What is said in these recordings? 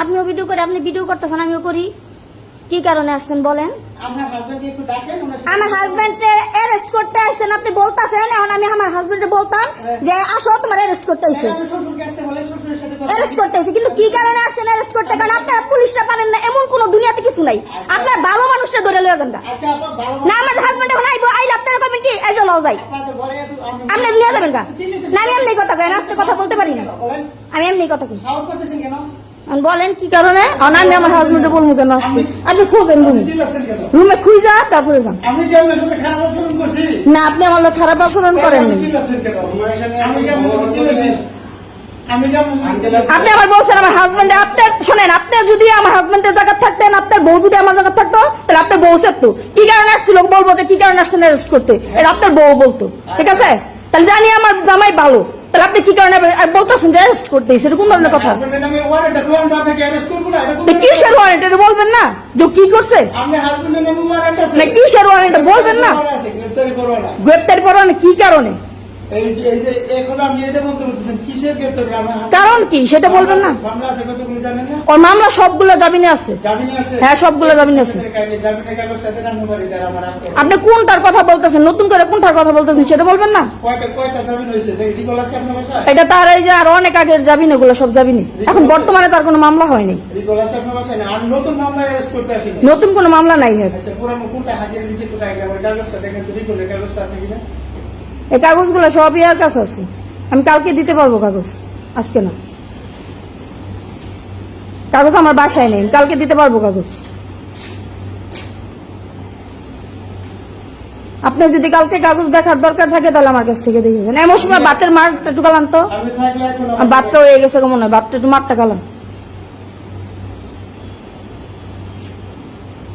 আপনিও ভিডিও করে আপনি ভিডিও করতেছেন আমিও করি। কি কারণে আসছেন বলেন? আমার হাজবেন্ডে অ্যারেস্ট করতে আসছেন আপনি বলতাছেন এখন আমি আমার হাজবেন্ডে বলতাম যে আসো তোমার অ্যারেস্ট করতে কথা অ্যারেস্ট করতে আইছে কিন্তু কি কারণে আসছেন অ্যারেস্ট করতে? কারণ আপনারা পুলিশরা পারেন না এমন কোন দুনিয়াতে কিছু নাই। আপনার ভালো মানুষটা ধরে লয়ে যান গা। আচ্ছা না আমার হাজবেন্ড এখন আইবো আইলে আপনারা কবেন কি এই চলো যাই। আপনি নিয়ে যাবেন না আমি এমনি কথা কই আস্তে কথা বলতে পারি না। আমি এমনি কথা কই। বলেন কি কারণে? আমি আমার হাজবেন্ডে বলব কেন আসতে আপনি খোঁজেন রুমে? রুমে খুঁজা তারপরে যান। না আপনি আমার লোক খারাপ আচরণ করেন আপনি আমার বলছেন আমার হাজবেন্ড আপনার শোনেন আপনি যদি আমার হাজবেন্ডের জায়গা থাকতেন আপনার বউ যদি আমার জায়গা থাকতো তাহলে আপনার বউ থাকতো কি কারণে আসছিল? বলব যে কি কারণে আসছেন অ্যারেস্ট করতে? এটা আপনার বউ বলতো। ঠিক আছে? তাহলে জানি আমার জামাই ভালো। তাহলে আপনি কি কারণে বলতেছেন যে অ্যারেস্ট করতে সেটা কোন ধরনের কথা? কিসের ওয়ারেন্ট এটা বলবেন না। যে কি করছে? না কিসের ওয়ারেন্ট বলবেন না। গ্রেপ্তারি না। গ্রেপ্তার করানো কি কারণে? কারণ কি? সেটা বলবেন না? ওর মামলা সবগুলো জামিনে আছে। হ্যাঁ সবগুলো জামিনে আছে। আপনি কোনটার কথা বলতেছেন? নতুন করে কোনটার কথা বলতেছেন সেটা বলবেন না? এটা তার এই যে আর অনেক আগের জামিন এগুলো সব জামিনি এখন বর্তমানে তার কোনো মামলা হয়নি। নতুন কোনো মামলা নাই এর। এই কাগজগুলো সব ইয়ার কাছে আছে। আমি কালকে দিতে পারব কাগজ? আজকে না। কাগজ আমার বাসায় নেই কালকে দিতে পারব কাগজ? আপনার যদি কালকে কাগজ দেখার দরকার থাকে তাহলে আমার কাছ থেকে দেখে যান এমন সময় বাতের মারটা একটু কালাম তো। বাতটা হয়ে গেছে মনে হয় বাতটা একটু মারটা কালাম বাসায় কি এখন কাগজ নাই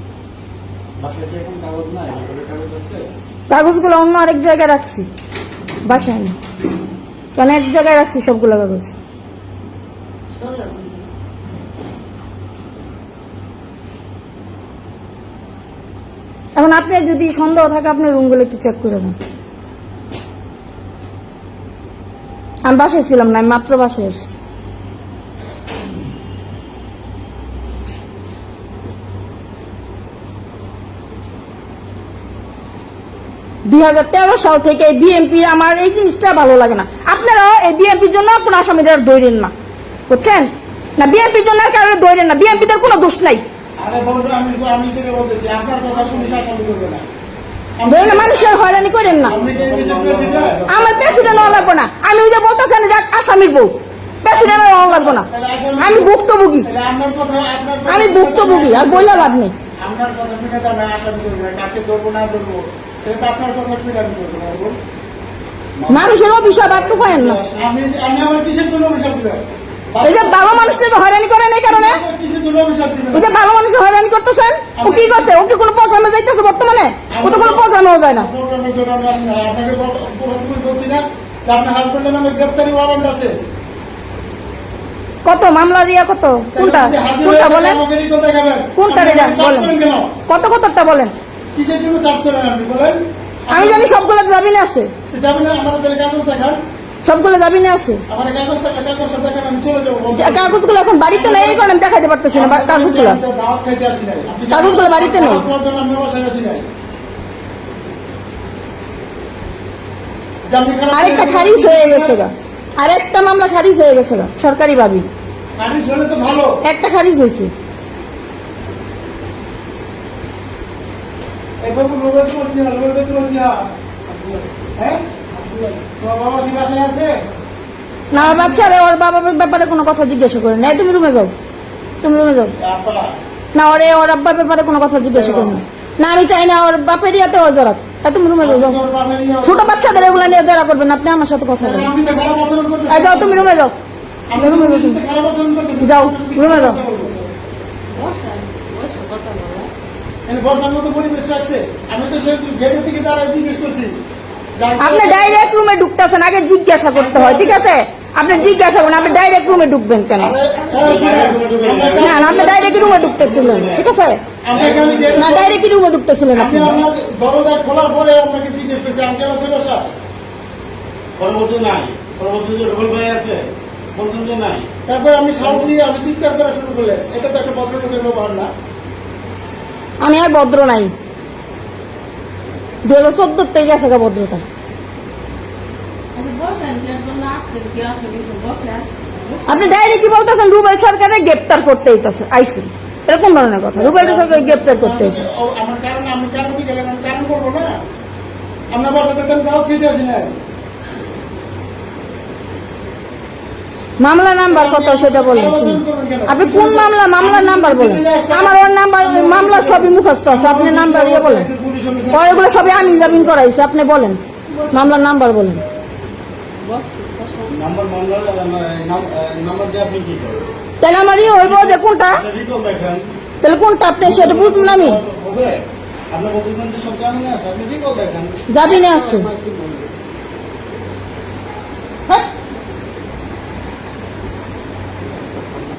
রিকলের কাগজ আছে কাগজগুলো অন্য আরেক জায়গায় রাখছি। বাসায় না। কেন এক জায়গায় রাখছি সবগুলো কাগজ? এখন আপনি যদি সন্দেহ থাকে, আপনার রুমগুলো একটু চেক করে যান। আমি বাসায় ছিলাম না, আমি মাত্র বাসায় এসেছি দুই হাজার তেরো সাল থেকে আমার এই জিনিসটা ভালো লাগে না। আপনারাও এই বিএনপির জন্য কোন আসামিরা দৌড়েন না। বুঝছেন? না বিএনপির জন্য আর কারণে দৌড়েন না। বিএনপিদের কোনো দোষ নাই। মানুষের হয়রানি করেন না। আমার প্রেসিডেন্ট হওয়া লাগবো না। আমি ওই যে আসামির বউ। প্রেসিডেন্ট হওয়া লাগবো না। আমি ভুক্তভোগী। আমি ভুক্তভোগী আর বইলা লাভ নেই। আপনার কথা শুনে তো আমি আসামি করব না কাকে ধরবো না ধরবো এটা তো আপনার কথা শুনে আমি করব না বলুন। মানুষের অভিশাপ একটু পায়েন না। আমি আমি আমার কিসের জন্য অভিশাপ দিবেন এই যে ভালো মানুষকে হয়রানি করেন এই কারণে। কিসের জন্য অভিশাপ দিবেন ওই যে ভালো মানুষের হয়রানি করতেছেন ও কি করছে? ও কি কোনো প্রোগ্রামে যাইতেছে বর্তমানে? ও তো কোনো প্রোগ্রামেও যায় না। না। আপনাকে বলছি না আপনার হাজবেন্ডের নামে গ্রেপ্তারি ওয়ারেন্ট আছে। কত মামলা রিয়া কত? কোনটা? কোনটা বলেন? কোনটা রিয়া বলেন। কত কতটা বলেন? কিসের জন্য চার্জ করেন আপনি? বলেন। আমি জানি সবগুলো জামিনে আছে। না দেখান। সবগুলো জামিনে আছে। কাগজগুলো এখন বাড়িতে নেই এই কারণে দেখাতে পারতেছি না কাগজগুলো। কাগজগুলো বাড়িতে নেই। আরেকটা খারিজ হয়ে গেছে গা। আরেকটা মামলা খারিজ হয়ে গেছে গা সরকারি ভাবি। একটা খারিজ হয়েছে। হ্যাঁ? আছে? না বাচ্চারে ওর বাবার ব্যাপারে কোনো কথা জিজ্ঞাসা করে না তুমি রুমে যাও। তুমি রুমে যাও। না ওরে ওর আব্বার ব্যাপারে কোনো কথা জিজ্ঞাসা করো না না আমি চাই না ওর বাপের ইয়াতে ও জড়াক তা রুমে যাও। ছোট বাচ্চাদের এগুলো নিয়ে জড়া করবেন আপনি আমার সাথে কথা বলেন। যাও তুমি রুমে যাও। যাও, রুমে যাও। আপনি ডাইরেক্ট রুমে ঢুকতেছেন আগে জিজ্ঞাসা করতে হয় ঠিক আছে? আপনি জিজ্ঞাসা করেন আপনি ডাইরেক্ট রুমে ঢুকবেন কেন? আরে, এই শুনেন, না না, আপনি ডাইরেক্ট রুমে ঢুকতেছিলেন ঠিক আছে? না ডাইরেক্ট রুমে ঢুকতেছিলেন আমি আপনি। দরজা খোলার পরে আপনাকে জিজ্ঞেস করছি আঙ্কেল আছে বাসা পরে বলছে নাই। পরে বলছে যে রুবেল ভাই আছে। বলছেন যে নাই। তা আমি সাউন্ড দিয়ে আমি চিৎকার করা শুরু করলে এটা তো একটা ভদ্রলোকের ব্যবহার না। আমি আর ভদ্র নাই। দু হাজার চোদ্দ থেকে গেছে ভদ্রতা বসেন যে জন্য আসছেন কি আসলে বসেন আপনি ডাইরেক্ট কি বলতেছেন? রুবেল সরকারের গ্রেপ্তার করতে হইতেছে আইসি এরকম ধরনের কথা? রুবেল সরকার গ্রেপ্তার করতে হয়েছে আমার কারণ আমি কারণ কি গেলেন কারণ করব না? আমরা বসাতে আমি কাউ খেতে আসি না মামলা নাম্বার কত সেটা বলেন। আপনি কোন মামলা মামলার নাম্বার বলেন? আমার ওর নাম্বার মামলা সবই মুখস্থ আছে আপনি নাম্বার বলেন। পুলিশ অফিসার ও এগুলো সবই আমি জামিন করাইছি আপনি বলেন। মামলার নাম্বার বলেন। তাহলে আমার ইয়ে হইব যে কোনটা? তাহলে কোনটা আপনি সেটা বুঝবেন আমি। যাবি না বলতেছেন